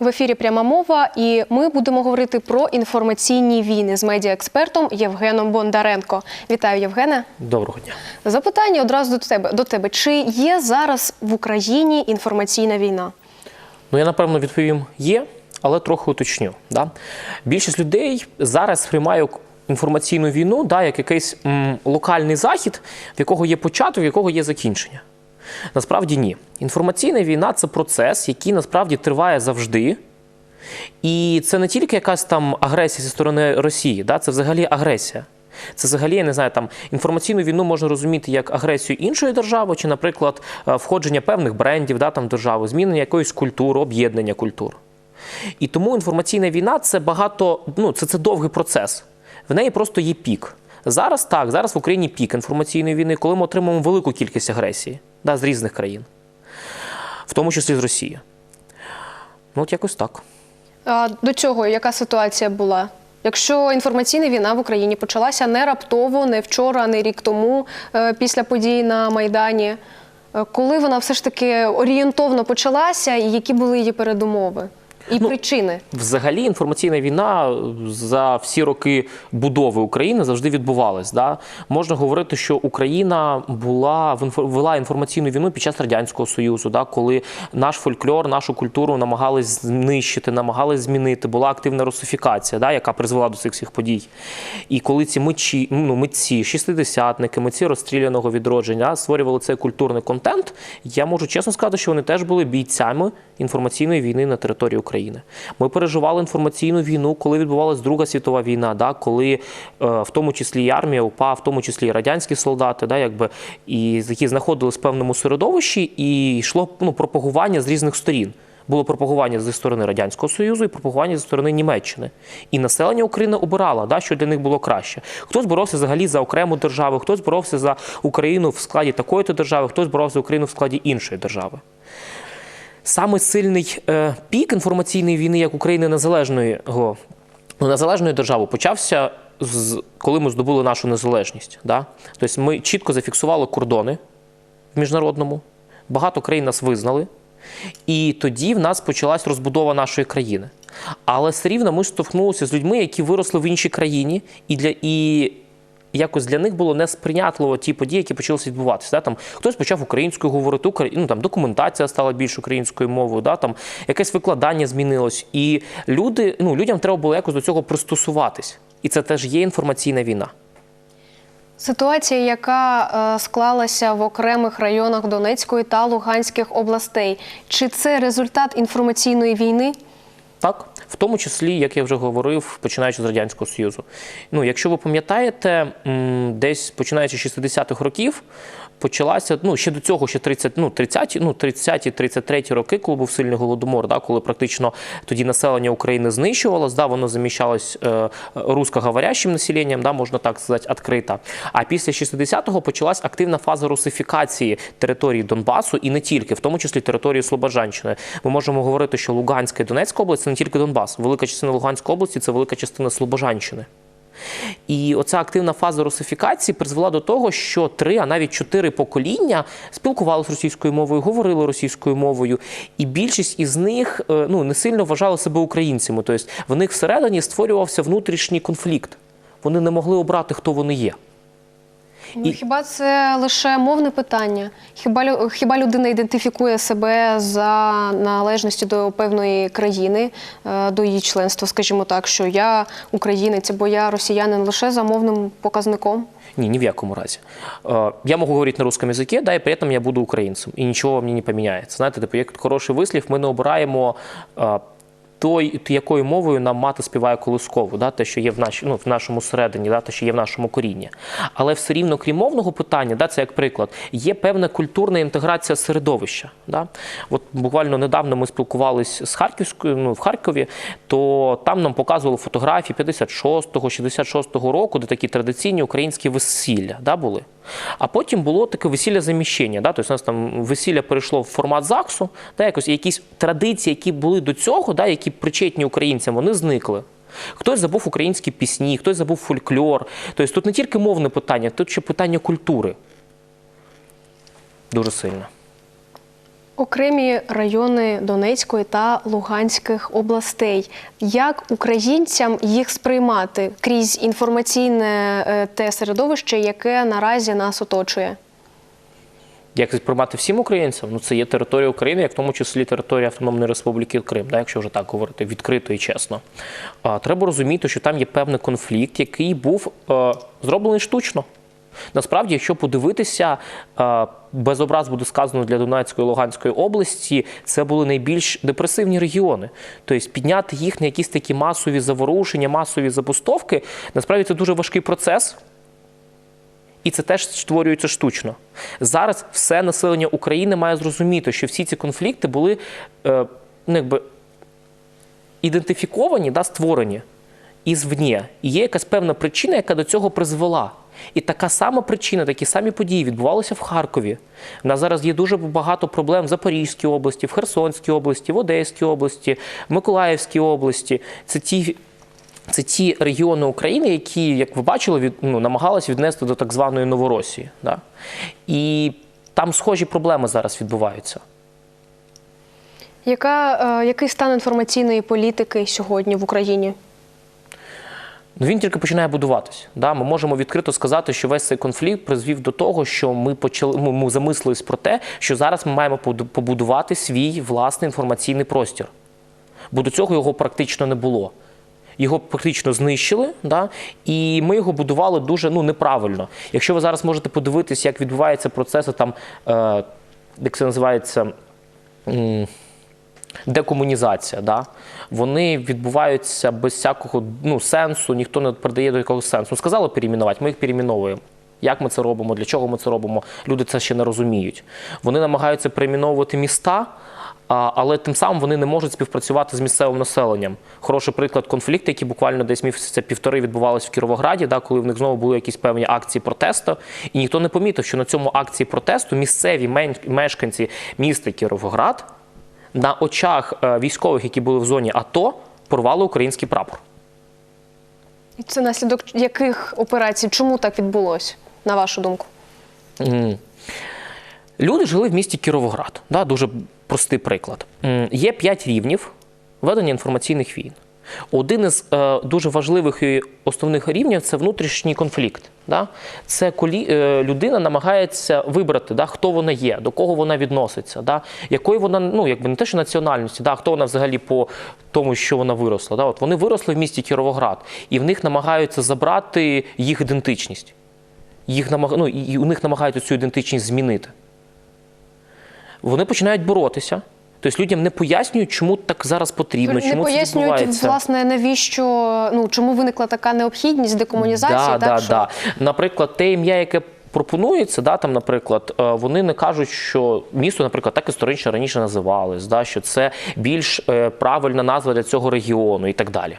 В ефірі пряма мова, і ми будемо говорити про інформаційні війни з медіаекспертом Євгеном Бондаренко. Вітаю, Євгене. Доброго дня. Запитання одразу до тебе до тебе: чи є зараз в Україні інформаційна війна? Ну я напевно відповім є, але трохи уточню. Да? Більшість людей зараз сприймає інформаційну війну да, як якийсь м, локальний захід, в якого є початок, в якого є закінчення. Насправді ні. Інформаційна війна це процес, який насправді триває завжди. І це не тільки якась там агресія зі сторони Росії, да, це взагалі агресія. Це взагалі, я не знаю, там інформаційну війну можна розуміти як агресію іншої держави, чи, наприклад, е, входження певних брендів да, там, в державу, змінення якоїсь культури, об'єднання культур. І тому інформаційна війна це багато, ну це, це довгий процес. В неї просто є пік. Зараз так, зараз в Україні пік інформаційної війни, коли ми отримуємо велику кількість агресії да, з різних країн, в тому числі з Росії. Ну, от якось так. А до цього яка ситуація була? Якщо інформаційна війна в Україні почалася не раптово, не вчора, не рік тому, е, після подій на Майдані, е, коли вона все ж таки орієнтовно почалася, і які були її передумови і Ну, причини? Взагалі інформаційна війна за всі роки будови України завжди відбувалась. Да? Можна говорити, що Україна була в вела інформаційну війну під час радянського союзу, да? коли наш фольклор, нашу культуру намагались знищити, намагались змінити. Була активна русифікація, да? яка призвела до цих всіх подій. І коли ці митці, ну, митці, шістидесятники, митці розстріляного відродження створювали цей культурний контент, я можу чесно сказати, що вони теж були бійцями інформаційної війни на території України. Ми переживали інформаційну війну, коли відбувалася Друга світова війна, да, коли е, в тому числі і армія УПА, в тому числі і радянські солдати, да, якби, і які знаходились в певному середовищі, і йшло ну, пропагування з різних сторін. Було пропагування зі сторони Радянського Союзу і пропагування зі сторони Німеччини. І населення України обирало, да, що для них було краще. Хтось боровся взагалі за окрему державу, хтось боровся за Україну в складі такої-то держави, хтось боровся за Україну в складі іншої держави. Саме сильний е, пік інформаційної війни як України незалежної ну, незалежної держави почався з коли ми здобули нашу незалежність. Да? Тобто ми чітко зафіксували кордони в міжнародному, багато країн нас визнали, і тоді в нас почалась розбудова нашої країни. Але все рівно ми штовхнулися з людьми, які виросли в іншій країні, і для і якось для них було несприйнятливо ті події, які почалися відбуватися. Да? Там хтось почав українською говорити, укра- ну, там, документація стала більш українською мовою, да? там, якесь викладання змінилось. І люди, ну, людям треба було якось до цього пристосуватись. І це теж є інформаційна війна. Ситуація, яка е, склалася в окремих районах Донецької та Луганських областей, чи це результат інформаційної війни? Так, в тому числі, як я вже говорив, починаючи з радянського союзу. Ну, якщо ви пам'ятаєте, десь починаючи з 60-х років. Почалася ну ще до цього, ще 30, ну 30, ну 30 33 роки, коли був сильний голодомор, да, коли практично тоді населення України знищувалось, да, воно заміщалось е, русскоговорящим населенням, да, можна так сказати, відкрито. А після 60-го почалась активна фаза русифікації території Донбасу і не тільки, в тому числі території Слобожанщини. Ми можемо говорити, що Луганська і Донецька область це не тільки Донбас. Велика частина Луганської області це велика частина Слобожанщини. І оця активна фаза русифікації призвела до того, що три, а навіть чотири покоління спілкувалися російською мовою, говорили російською мовою, і більшість із них е, ну не сильно вважали себе українцями. Тобто в них всередині створювався внутрішній конфлікт. Вони не могли обрати, хто вони є. Ну, І- Хіба це лише мовне питання? Хіба хіба людина ідентифікує себе за належністю до певної країни, е, до її членства, скажімо так, що я українець або я росіянин лише за мовним показником? Ні, ні в якому разі. Е, я можу говорити на русском язикі, да, і при этом я буду українцем. І нічого мені не поміняється. Знаєте, типу, як хороший вислів, ми не обираємо. Той, якою мовою нам мати співає колискову, да, те, що є в, наш, ну, в нашому середині, да, те, що є в нашому корінні. Але все рівно, крім мовного питання, да, це як приклад, є певна культурна інтеграція середовища. Да. От буквально недавно ми спілкувалися з Харківською, ну, в Харкові, то там нам показували фотографії 56-го, 66-го року, де такі традиційні українські весілля да, були. А потім було таке весілля заміщення. Да? Тобто у нас там весілля перейшло в формат ЗАГСу, да, якось якісь традиції, які були до цього, да, які причетні українцям, вони зникли. Хтось забув українські пісні, хтось забув фольклор. Тобто тут не тільки мовне питання, тут ще питання культури. Дуже сильно. Окремі райони Донецької та Луганських областей. Як українцям їх сприймати крізь інформаційне е, те середовище, яке наразі нас оточує? Як сприймати всім українцям? Ну це є територія України, як в тому числі територія Автономної Республіки Крим, да, якщо вже так говорити відкрито і чесно. А, треба розуміти, що там є певний конфлікт, який був е, зроблений штучно. Насправді, якщо подивитися, е, без образ буде сказано для Донецької і Луганської області, це були найбільш депресивні регіони. Тобто підняти їх на якісь такі масові заворушення, масові забустовки, насправді це дуже важкий процес. І це теж створюється штучно. Зараз все населення України має зрозуміти, що всі ці конфлікти були е, ну, якби, ідентифіковані, да, створені ізвні. І є якась певна причина, яка до цього призвела. І така сама причина, такі самі події відбувалися в Харкові. У нас зараз є дуже багато проблем в Запорізькій області, в Херсонській області, в Одеській області, в Миколаївській області. Це ті це ті регіони України, які, як ви бачили, від, ну, намагалися віднести до так званої Новоросії. Да? І там схожі проблеми зараз відбуваються. Яка, е, який стан інформаційної політики сьогодні в Україні? Ну, він тільки починає будуватись. Да? Ми можемо відкрито сказати, що весь цей конфлікт призвів до того, що ми почали ми, ми замислились про те, що зараз ми маємо побудувати свій власний інформаційний простір. Бо до цього його практично не було. Його практично знищили, да? і ми його будували дуже ну, неправильно. Якщо ви зараз можете подивитися, як відбуваються процеси там, е, як це називається. м, декомунізація. Да? Вони відбуваються без всякого ну, сенсу, ніхто не придає до якогось сенсу. Ну, Сказали перейменувати, ми їх перейменовуємо. Як ми це робимо, для чого ми це робимо? Люди це ще не розуміють. Вони намагаються перейменовувати міста, але тим самим вони не можуть співпрацювати з місцевим населенням. Хороший приклад конфлікту, які буквально десь місяця півтори відбувалися в Кіровограді, да, коли в них знову були якісь певні акції протесту, і ніхто не помітив, що на цьому акції протесту місцеві мешканці міста Кіровоград на очах е, військових, які були в зоні АТО, порвали український прапор. І це наслідок яких операцій? Чому так відбулося, на вашу думку? Люди жили в місті Кіровоград. Да, дуже простий приклад. Є п'ять рівнів ведення інформаційних війн. Один із е, дуже важливих і основних рівнів це внутрішній конфлікт. Да? Це коли е, людина намагається вибрати, да, хто вона є, до кого вона відноситься, да? якої вона, ну якби не те, що національності, да, хто вона взагалі по тому, що вона виросла. Да? От вони виросли в місті Кіровоград, і в них намагаються забрати їх ідентичність. Їх намаг... ну, і у них намагаються цю ідентичність змінити вони починають боротися. Тобто людям не пояснюють, чому так зараз потрібно, не чому це пояснюють, відбувається. власне, навіщо ну чому виникла така необхідність декомунізації? да, так, да, що... да. Наприклад, те ім'я, яке пропонується, да, там, наприклад, е, вони не кажуть, що місто, наприклад, так історично раніше називалось, да, що це більш е, правильна назва для цього регіону і так далі.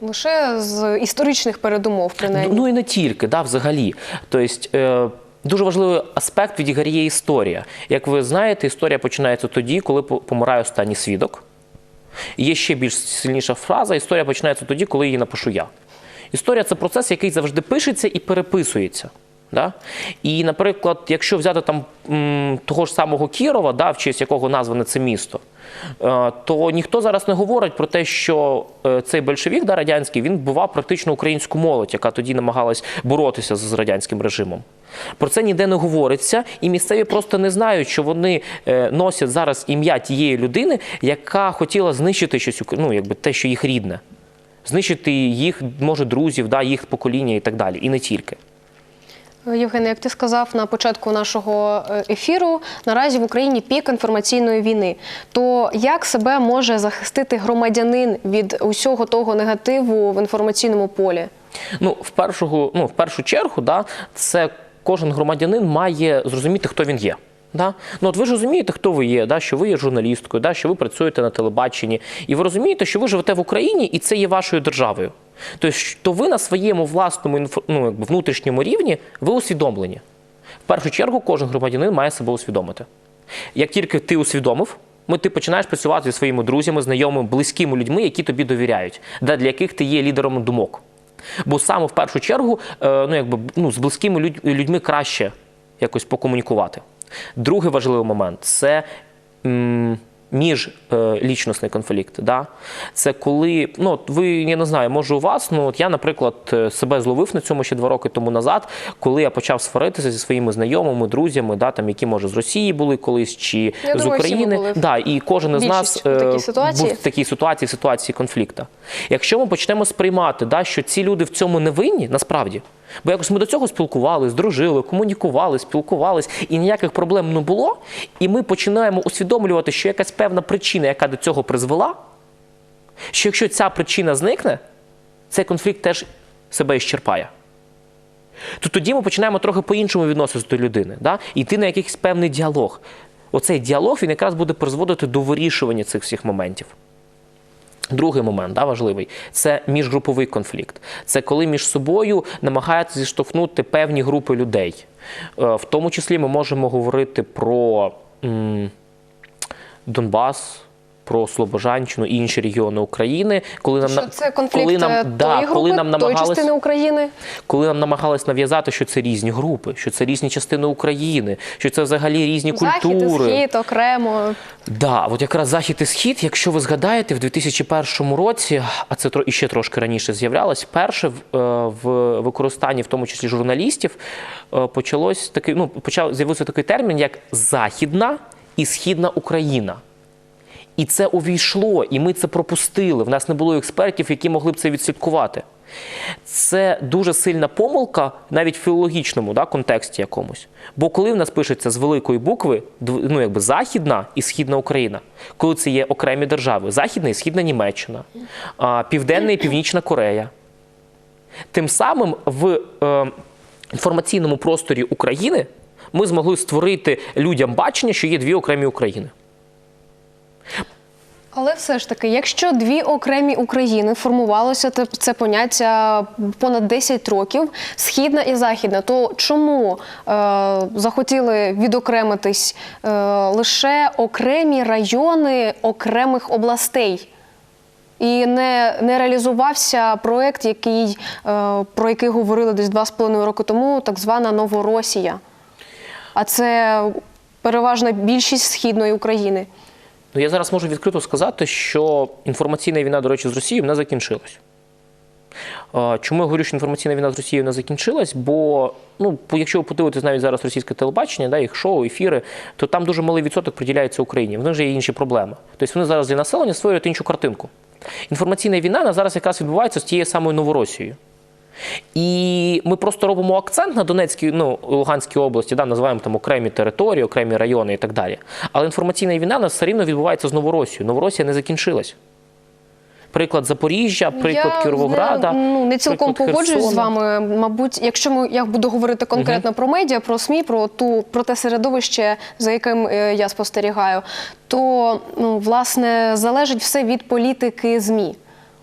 Лише з історичних передумов, принаймні. Ну і не тільки, да, взагалі. Тобто, е, дуже важливий аспект відіграє історія. Як ви знаєте, історія починається тоді, коли помирає останній свідок. Є ще більш сильніша фраза: історія починається тоді, коли її напишу я. Історія це процес, який завжди пишеться і переписується. Да? І, наприклад, якщо взяти там того ж самого Кірова, да, в честь якого назване це місто, е, то ніхто зараз не говорить про те, що е, цей большевік да, радянський він вбивав практично українську молодь, яка тоді намагалась боротися з радянським режимом. Про це ніде не говориться, і місцеві просто не знають, що вони е, носять зараз ім'я тієї людини, яка хотіла знищити щось, ну, якби те, що їх рідне. Знищити їх, може, друзів, да, їх покоління і так далі, і не тільки. Євгене, як ти сказав на початку нашого е, ефіру, наразі в Україні пік інформаційної війни. То як себе може захистити громадянин від усього того негативу в інформаційному полі? Ну, в першу, ну, в першу чергу, да, це кожен громадянин має зрозуміти, хто він є. Да? Ну, от ви ж розумієте, хто ви є, да? що ви є журналісткою, да? що ви працюєте на телебаченні, і ви розумієте, що ви живете в Україні, і це є вашою державою. Тобто, то ви на своєму власному ну, якби внутрішньому рівні ви усвідомлені. В першу чергу, кожен громадянин має себе усвідомити. Як тільки ти усвідомив, ми, ти починаєш працювати зі своїми друзями, знайомими, близькими людьми, які тобі довіряють, да, для яких ти є лідером думок. Бо саме в першу чергу е, ну, якби, ну, з близькими людьми краще якось покомунікувати. Другий важливий момент це м, міжлічностний конфлікт. Да? Це коли, ну, от ви, я не знаю, може у вас, ну, от я, наприклад, е, себе зловив на цьому ще два роки тому назад, коли я почав сваритися зі своїми знайомими, друзями, да, там, які, може, з Росії були колись, чи Я з думаю, України. були. Да, і кожен із нас е, був в такій ситуації, ситуації конфлікту. Якщо ми почнемо сприймати, да, що ці люди в цьому не винні, насправді, бо якось ми до цього спілкувалися, дружили, комунікували, спілкувались, і ніяких проблем не було. І ми починаємо усвідомлювати, що якась певна причина, яка до цього призвела, що якщо ця причина зникне, цей конфлікт теж себе іщерпає. То тоді ми починаємо трохи по-іншому відноситися до людини, да? йти на якийсь певний діалог. Оцей діалог він якраз буде призводити до вирішування цих всіх моментів. Другий момент да, важливий це міжгруповий конфлікт. Це коли між собою намагаються зіштовхнути певні групи людей. Е, В тому числі ми можемо говорити про м, Донбас. Про Слобожанщину і інші регіони України, коли нам Що це конфлікт коли нам, е, да, тої коли нам тої намагались, частини України? коли нам намагались нав'язати, що це різні групи, що це різні частини України, що це взагалі різні Захід і культури. схід окремо. Да, от якраз захід і схід, якщо ви згадаєте, в 2001 році, а це іще трошки раніше з'являлось, вперше в, е, в використанні, в тому числі журналістів, е, почалось такий, ну, почав з'явився такий термін, як Західна і Східна Україна. І це увійшло, і ми це пропустили. В нас не було експертів, які могли б це відслідкувати. Це дуже сильна помилка навіть в філологічному да, контексті якомусь. Бо коли в нас пишеться з великої букви, ну якби Західна і Східна Україна, коли це є окремі держави, Західна і Східна Німеччина, Південна і Північна Корея. Тим самим в е, інформаційному просторі України ми змогли створити людям бачення, що є дві окремі України. Але все ж таки, якщо дві окремі України формувалося це поняття понад 10 років, східна і західна, то чому е, захотіли відокремитись е, лише окремі райони окремих областей? І не, не реалізувався проект, який, е, про який говорили десь два з половиною роки тому, так звана Новоросія. А це переважна більшість східної України. Ну, я зараз можу відкрито сказати, що інформаційна війна, до речі, з Росією не закінчилась. Чому я говорю, що інформаційна війна з Росією не закінчилась? Бо, ну, якщо ви подивитесь навіть зараз російське телебачення, да, їх шоу, ефіри, то там дуже малий відсоток приділяється Україні. В них же є інші проблеми. Тобто вони зараз для населення створюють іншу картинку. Інформаційна війна на зараз якраз відбувається з тією самою Новоросією. І ми просто робимо акцент на Донецькій, ну, Луганській області, да, називаємо там окремі території, окремі райони і так далі. Але інформаційна війна у нас все рівно відбувається з Новоросією. Новоросія не закінчилась. Приклад Запоріжжя, приклад я Кіровограда. Не, ну, не цілком погоджуюсь з вами. Мабуть, якщо ми я буду говорити конкретно про медіа, про СМІ, про ту про те середовище, за яким е, я спостерігаю, то ну, власне залежить все від політики ЗМІ.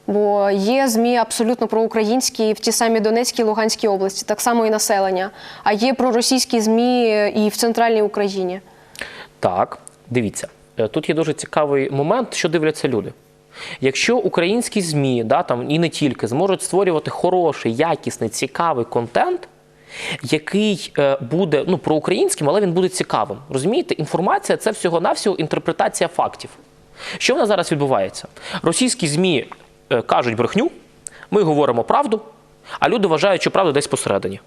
Бо є ЗМІ абсолютно проукраїнські в ті самі Донецькій і Луганській області, так само і населення. А є проросійські ЗМІ і в центральній Україні. Так, дивіться, е, тут є дуже цікавий момент, що дивляться люди. Якщо українські ЗМІ, да, там, і не тільки, зможуть створювати хороший, якісний, цікавий контент, який е, буде ну, проукраїнським, але він буде цікавим. Розумієте, інформація це всього-навсього інтерпретація фактів. Що в нас зараз відбувається? Російські ЗМІ кажуть брехню, ми говоримо правду, а люди вважають, що правда десь посередині.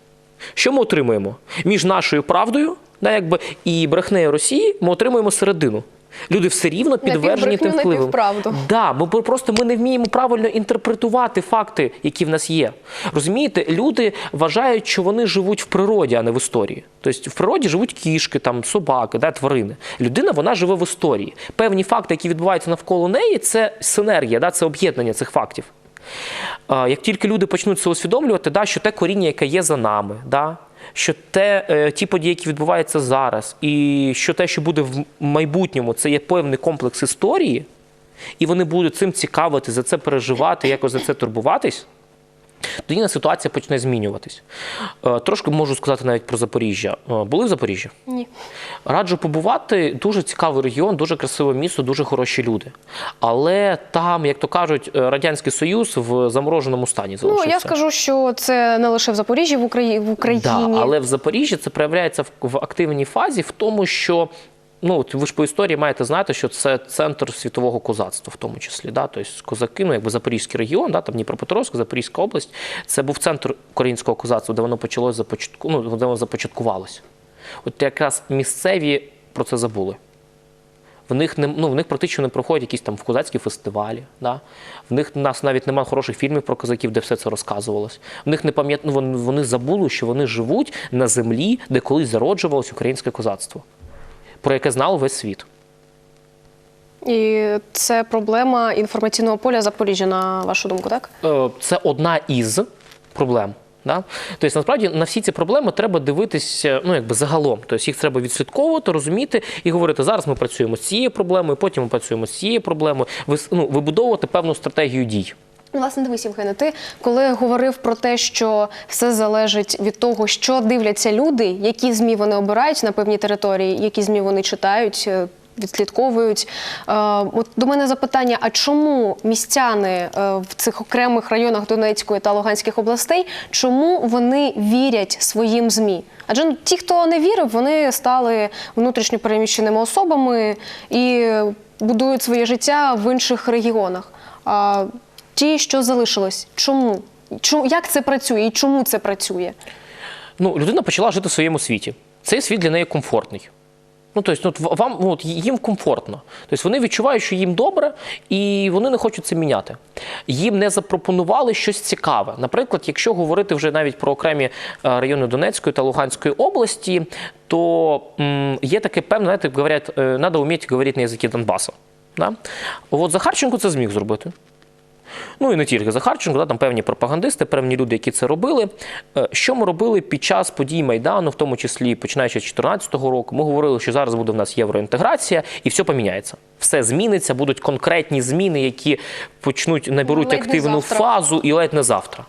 Що ми отримуємо? Між нашою правдою да, якби, і брехнею Росії ми отримуємо середину. Люди все рівно підтверджені тим впливом. Да, ми просто ми не вміємо правильно інтерпретувати факти, які в нас є. Розумієте, люди вважають, що вони живуть в природі, а не в історії. Тобто в природі живуть кішки, там собаки, да, тварини. Людина вона живе в історії. Певні факти, які відбуваються навколо неї, це синергія, да, це об'єднання цих фактів. Як тільки люди почнуть це усвідомлювати, да, що те коріння, яке є за нами, да, що те, е, ті події, які відбуваються зараз, і що те, що буде в майбутньому, це є певний комплекс історії, і вони будуть цим цікавити, за це переживати, якось за це турбуватись, тоді на ситуація почне змінюватись. Е, Трошки можу сказати навіть про Запоріжжя. Е, Були в Запоріжжі? Ні. Раджу побувати. Дуже цікавий регіон, дуже красиве місто, дуже хороші люди. Але там, як то кажуть, е, Радянський Союз в замороженому стані Ну я скажу, що це не лише в Запоріжжі, в Україні в Україні. Да, але в Запоріжжі це проявляється в активній фазі в тому, що ну ви ж по історії маєте знати, що це центр світового козацтва, в тому числі. Да? Тобто козаки, ну якби Запорізький регіон, да, там Дніпропетровськ, Запорізька область, це був центр українського козацтва, де воно почалося започатку, ну, де воно започаткувалося. От якраз місцеві про це забули. В них не ну, в них практично не проходять якісь там козацькі фестивалі. Да? В них у нас навіть немає хороших фільмів про козаків, де все це розказувалось. В них не пам'ят... ну, вони, вони забули, що вони живуть на землі, де колись зароджувалось українське козацтво, про яке знав весь світ. І це проблема інформаційного поля Запоріжжя, на вашу думку, так? Е, Це одна із проблем. Да? Тобто, насправді на всі ці проблеми треба дивитися ну, якби загалом. Тобто їх треба відслідковувати, розуміти і говорити, зараз ми працюємо з цією проблемою, потім ми працюємо з цією проблемою, ну, вибудовувати певну стратегію дій. Ну, Власне, дивись, Євгене, ти коли говорив про те, що все залежить від того, що дивляться люди, які змі вони обирають на певній території, які змі вони читають. е, Відслідковують. Е, От до мене запитання: а чому містяни е, в цих окремих районах Донецької та Луганських областей, чому вони вірять своїм ЗМІ? Адже ну, ті, хто не вірив, вони стали внутрішньо переміщеними особами і будують своє життя в інших регіонах. Ті, що залишились, чому? Чому як це працює і чому це працює? Ну, людина почала жити в своєму світі. Цей світ для неї комфортний. Ну, тобто, ну, вам от їм комфортно. Тобто вони відчувають, що їм добре, і вони не хочуть це міняти. Їм не запропонували щось цікаве. Наприклад, якщо говорити вже навіть про окремі е, райони Донецької та Луганської області, то м, є таке певне, знаєте, говорять, е, треба вміти говорити на язикі Донбасу. Да? От Захарченко це зміг зробити. Ну і не тільки Захарченко, да, там певні пропагандисти, певні люди, які це робили. Е, Що ми робили під час подій Майдану, в тому числі починаючи з 2014 року, ми говорили, що зараз буде в нас євроінтеграція і все поміняється. Все зміниться, будуть конкретні зміни, які почнуть наберуть Ледь активну фазу і ледь не завтра.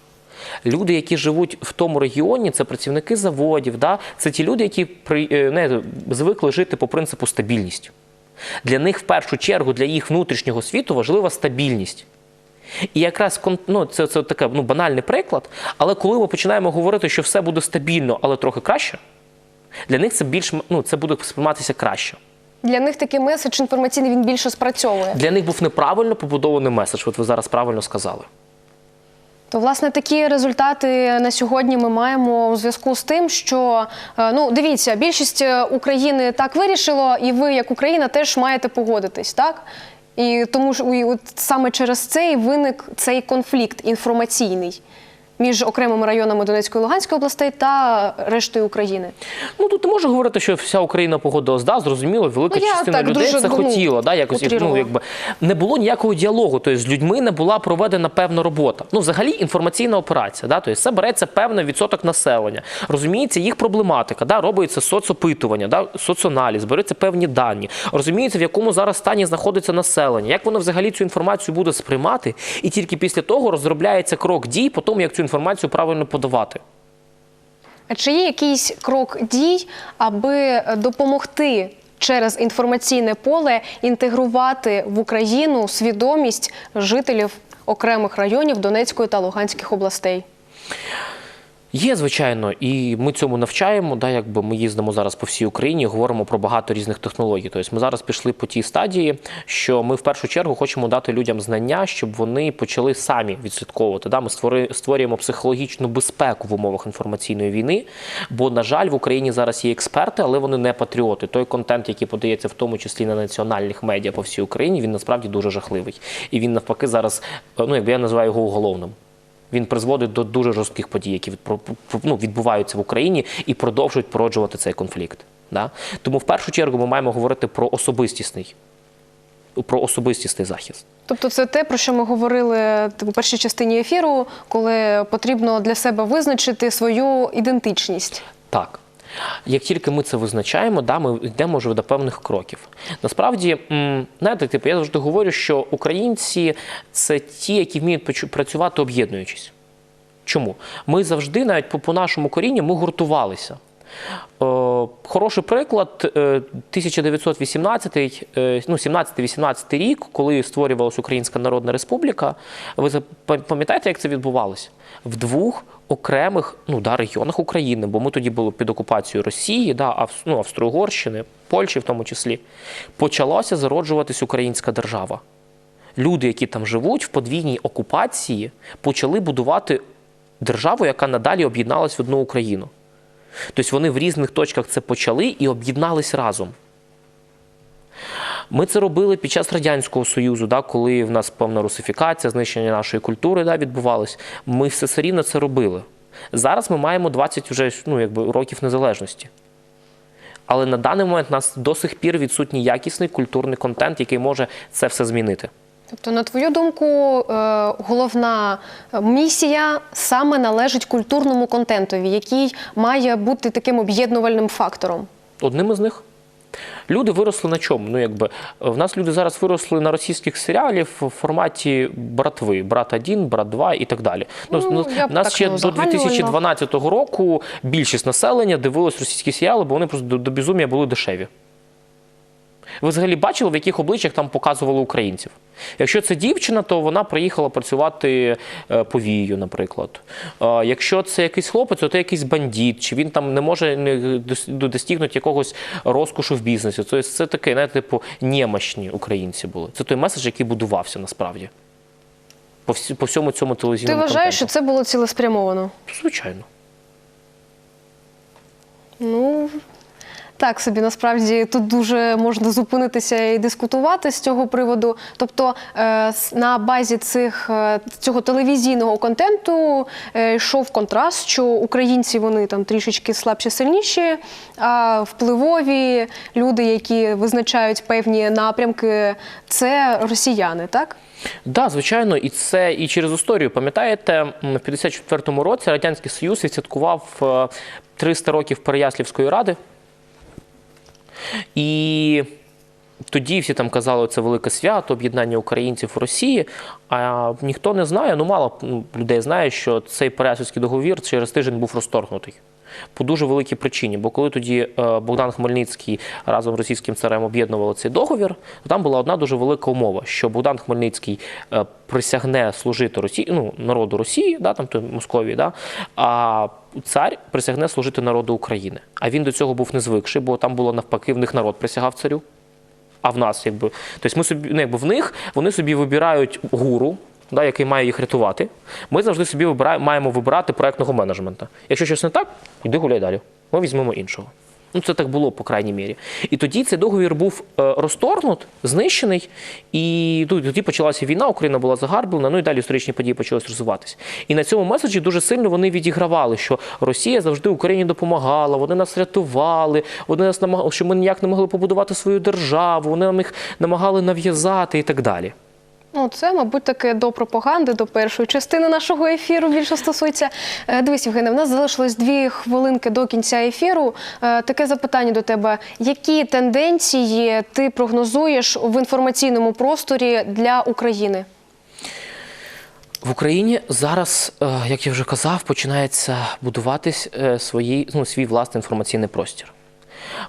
Люди, які живуть в тому регіоні, це працівники заводів, да? це ті люди, які при, е, не, звикли жити по принципу стабільність. Для них в першу чергу, для їх внутрішнього світу важлива стабільність. І якраз ну, це, це таке ну, банальний приклад, але коли ми починаємо говорити, що все буде стабільно, але трохи краще, для них це більш ну, це буде сприйматися краще. Для них такий меседж інформаційний він більше спрацьовує. Для них був неправильно побудований меседж, от ви зараз правильно сказали. То власне такі результати на сьогодні ми маємо у зв'язку з тим, що е, ну дивіться, більшість е, України так вирішило, і ви, як Україна, теж маєте погодитись, так? І тому ж і от саме через це і виник цей конфлікт інформаційний між окремими районами Донецької і Луганської областей та рештою України. Ну тут не можу говорити, що вся Україна погодилась. Зрозуміло, велика Ну, частина так людей це ну, хотіла. Да, якось як, ну, якби не було ніякого діалогу. Тобто з людьми не була проведена певна робота. Ну, взагалі, інформаційна операція. Да, тобто це береться певний відсоток населення. Розуміється, їх проблематика, да, робиться соцопитування, да, соцаналіз, беруться певні дані. Розуміється, в якому зараз стані знаходиться населення, як воно взагалі цю інформацію буде сприймати, і тільки після того розробляється крок дій по тому, як цю інформацію правильно подавати. Чи є якийсь крок дій, аби допомогти через інформаційне поле інтегрувати в Україну свідомість жителів окремих районів Донецької та Луганських областей? Є, звичайно, і ми цьому навчаємо. Да, якби ми їздимо зараз по всій Україні, говоримо про багато різних технологій. Тобто ми зараз пішли по тій стадії, що ми в першу чергу хочемо дати людям знання, щоб вони почали самі відслідковувати. Да, ми створюємо психологічну безпеку в умовах інформаційної війни. Бо, на жаль, в Україні зараз є експерти, але вони не патріоти. Той контент, який подається в тому числі на національних медіа по всій Україні, він насправді дуже жахливий. І він навпаки зараз, е, ну якби я називаю його уголовним. Він призводить до дуже жорстких подій, які ну, відбуваються в Україні і продовжують породжувати цей конфлікт. Да? Тому в першу чергу ми маємо говорити про особистісний, про особистісний захист. Тобто, це те, про що ми говорили у першій частині ефіру, коли потрібно для себе визначити свою ідентичність. Так. Як тільки ми це визначаємо, да, ми йдемо вже до певних кроків. Насправді, знаєте, типу, я завжди говорю, що українці це ті, які вміють працювати об'єднуючись. Чому? Ми завжди, навіть по, нашому корінню, ми гуртувалися. Е, Хороший приклад е, 1918, е, ну 17-18 рік, коли створювалася Українська Народна Республіка. Ви пам'ятаєте, як це відбувалося? В двох окремих ну, да, регіонах України, бо ми тоді були під окупацією Росії, да, Ав- ну, Австро-Угорщини, Польщі в тому числі, почалася зароджуватись українська держава. Люди, які там живуть в подвійній окупації, почали будувати державу, яка надалі об'єдналась в одну Україну. Тобто вони в різних точках це почали і об'єднались разом. Ми це робили під час Радянського Союзу, да, коли в нас певна русифікація, знищення нашої культури да, відбувалось. Ми все все рівно це робили. Зараз ми маємо 20 вже, ну, якби, років незалежності. Але на даний момент у нас до сих пір відсутній якісний культурний контент, який може це все змінити. Тобто, на твою думку, е, головна місія саме належить культурному контентові, який має бути таким об'єднувальним фактором. Одним із них. Люди виросли на чому? Ну, якби в нас люди зараз виросли на російських серіалів в форматі братви, брат 1, брат 2 і так далі. Ну, ну нас так ще до 2012 року більшість населення дивилось російські серіали, бо вони просто до, до безум'я були дешеві. Ви взагалі бачили, в яких обличчях там показували українців? Якщо це дівчина, то вона приїхала працювати е, повією, наприклад. Е, Якщо це якийсь хлопець, то це якийсь бандит, чи він там не може достигнути якогось розкошу в бізнесі. Тобто це таке, знаєте, типу, немощні українці були. Це той меседж, який будувався насправді. По, всі, по всьому цьому телевізійному Ти вважаєш, що контенту. це було цілеспрямовано? Звичайно. Ну так собі насправді тут дуже можна зупинитися і дискутувати з цього приводу. Тобто е, на базі цих е, цього телевізійного контенту е, йшов контраст, що українці вони там трішечки слабші, сильніші, а впливові люди, які визначають певні напрямки, це росіяни, так? Да, звичайно, і це і через історію. Пам'ятаєте, в 54-му році Радянський Союз відсвяткував е, 300 років Переяслівської ради. І тоді всі там казали, це велике свято, об'єднання українців в Росії. А ніхто не знає, ну мало ну, людей знає, що цей Переяслівський договір через тиждень був розторгнутий. По дуже великій причині, бо коли тоді е, Богдан Хмельницький разом з російським царем об'єднували цей договір, то там була одна дуже велика умова, що Богдан Хмельницький е, присягне служити Росії, ну, народу Росії, да, там то Московії, да, а цар присягне служити народу України. А він до цього був не звикший, бо там було навпаки, в них народ присягав царю. А в нас, якби, тобто ми собі, ну, якби в них вони собі вибирають гуру, да, який має їх рятувати. Ми завжди собі вибираємо, маємо вибирати проектного менеджмента. Якщо щось не так, йди гуляй далі. Ми візьмемо іншого. Ну, це так було, по крайній мірі. І тоді цей договір був е, розторгнут, знищений, і тоді почалася війна, Україна була загарблена, ну і далі історичні події почалися розвиватися. І на цьому меседжі дуже сильно вони відігравали, що Росія завжди Україні допомагала, вони нас рятували, вони нас намагали, що ми ніяк не могли побудувати свою державу, вони нам їх намагали нав'язати і так далі. Ну, це, мабуть, таке до пропаганди, до першої частини нашого ефіру більше стосується. Е, Дивись, Євгене, в нас залишилось дві хвилинки до кінця ефіру. Е, Таке запитання до тебе: які тенденції ти прогнозуєш в інформаційному просторі для України? В Україні зараз, е, як я вже казав, починається будуватись свої, ну, свій власний інформаційний простір.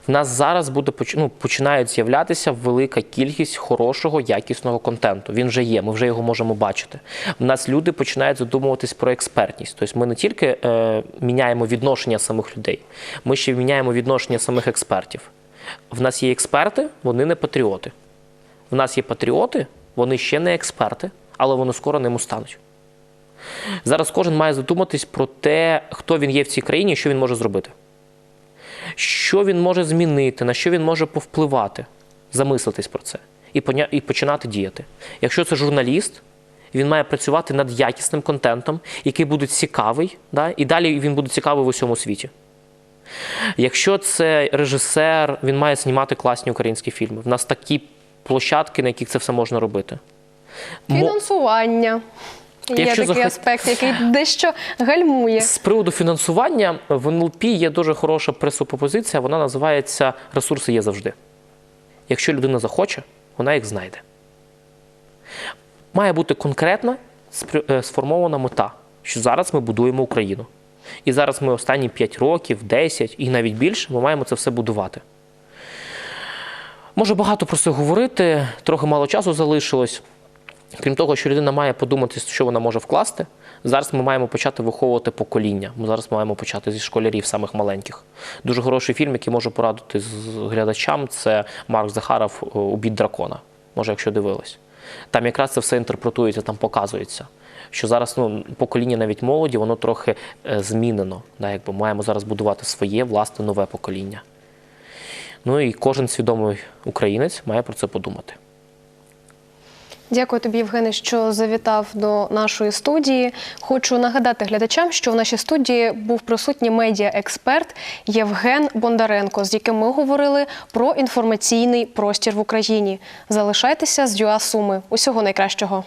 В нас зараз буде ну, починають з'являтися велика кількість хорошого, якісного контенту. Він вже є, ми вже його можемо бачити. В нас люди починають задумуватись про експертність. Тобто ми не тільки е, міняємо відношення самих людей, ми ще міняємо відношення самих експертів. В нас є експерти, вони не патріоти. В нас є патріоти, вони ще не експерти, але вони скоро ними стануть. Зараз кожен має задуматись про те, хто він є в цій країні і що він може зробити. Що він може змінити, на що він може повпливати, замислитись про це і, і починати діяти. Якщо це журналіст, він має працювати над якісним контентом, який буде цікавий, да? і далі він буде цікавий в усьому світі. Якщо це режисер, він має знімати класні українські фільми. В нас такі площадки, на яких це все можна робити. Фінансування. Є Якщо такий захот- аспект, який дещо гальмує. З приводу фінансування в НЛП є дуже хороша пресупозиція, вона називається Ресурси є завжди. Якщо людина захоче, вона їх знайде. Має бути конкретна е, сформована мета, що зараз ми будуємо Україну. І зараз ми останні 5 років, 10 і навіть більше ми маємо це все будувати. Можу багато про це говорити, трохи мало часу залишилось. Крім того, що людина має подумати, що вона може вкласти. Зараз ми маємо почати виховувати покоління. Ми зараз маємо почати зі школярів самих маленьких. Дуже хороший фільм, який можу порадити з глядачам, це Марк Захаров е, Убід дракона. Може, якщо дивились. Там якраз це все інтерпретується, там показується. Що зараз ну, покоління навіть молоді, воно трохи е, змінено. Да, якби маємо зараз будувати своє власне нове покоління. Ну і кожен свідомий українець має про це подумати. Дякую тобі, Євгене, що завітав до нашої студії. Хочу нагадати глядачам, що в нашій студії був присутній медіа-експерт Євген Бондаренко, з яким ми говорили про інформаційний простір в Україні. Залишайтеся з ЮА Суми. Усього найкращого.